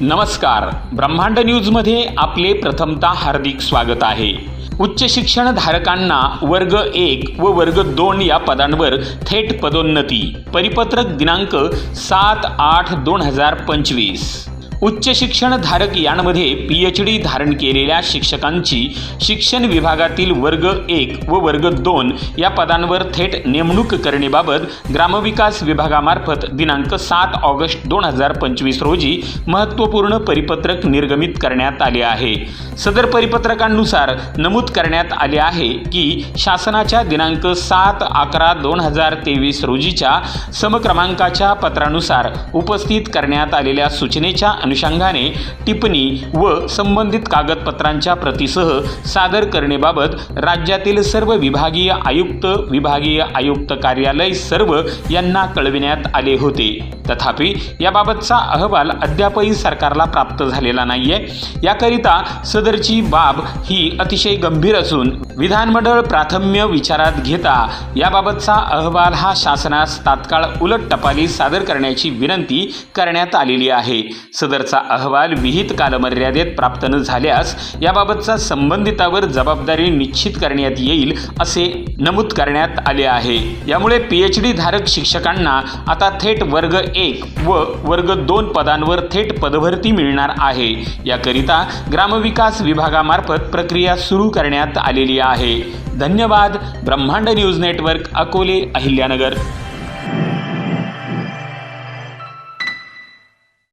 नमस्कार. ब्रह्मांड न्यूजमध्ये आपले प्रथमता हार्दिक स्वागत आहे. उच्च शिक्षण धारकांना वर्ग एक व वर्ग दोन या पदांवर थेट पदोन्नती. परिपत्रक दिनांक सात आठ दोन हजार पंचवीस. उच्च शिक्षण धारक यांमध्ये पी एच डी धारण केलेल्या शिक्षकांची शिक्षण विभागातील वर्ग एक व वर्ग दोन या पदांवर थेट नेमणूक करणेबाबत ग्रामविकास विभागामार्फत दिनांक सात ऑगस्ट दोन हजार पंचवीस रोजी महत्त्वपूर्ण परिपत्रक निर्गमित करण्यात आले आहे. सदर परिपत्रकांनुसार नमूद करण्यात आले आहे की शासनाच्या दिनांक सात अकरा दोन हजार तेवीस रोजीच्या समक्रमांकाच्या पत्रानुसार उपस्थित करण्यात आलेल्या सूचनेच्या अनुषंगाने टिप्पणी व संबंधित कागदपत्रांच्या प्रतीसह सादर करणेबाबत राज्यातील सर्व विभागीय आयुक्त विभागीय आयुक्त कार्यालय सर्व यांना कळविण्यात आले होते. तथापि याबाबतचा अहवाल अद्यापही सरकारला प्राप्त झालेला नाही आहे याकरिता सदरची बाब ही अतिशय गंभीर असून विधानमंडळ प्राथम्य विचारात घेता याबाबतचा अहवाल हा शासनास तात्काळ उलट टपाली सादर करण्याची विनंती करण्यात आलेली आहे. सदर अगोदरचा अहवाल विहित कालमर्यादेत प्राप्त न झाल्यास याबाबतचा संबंधितावर जबाबदारी निश्चित करण्यात येईल असे नमूद करण्यात आले आहे. यामुळे पी एच डी धारक शिक्षकांना आता थेट वर्ग एक व वर्ग दोन पदांवर थेट पदभरती मिळणार आहे. याकरिता ग्रामविकास विभागामार्फत प्रक्रिया सुरू करण्यात आलेली आहे. धन्यवाद. ब्रह्मांड न्यूज नेटवर्क अकोले अहिल्यानगर.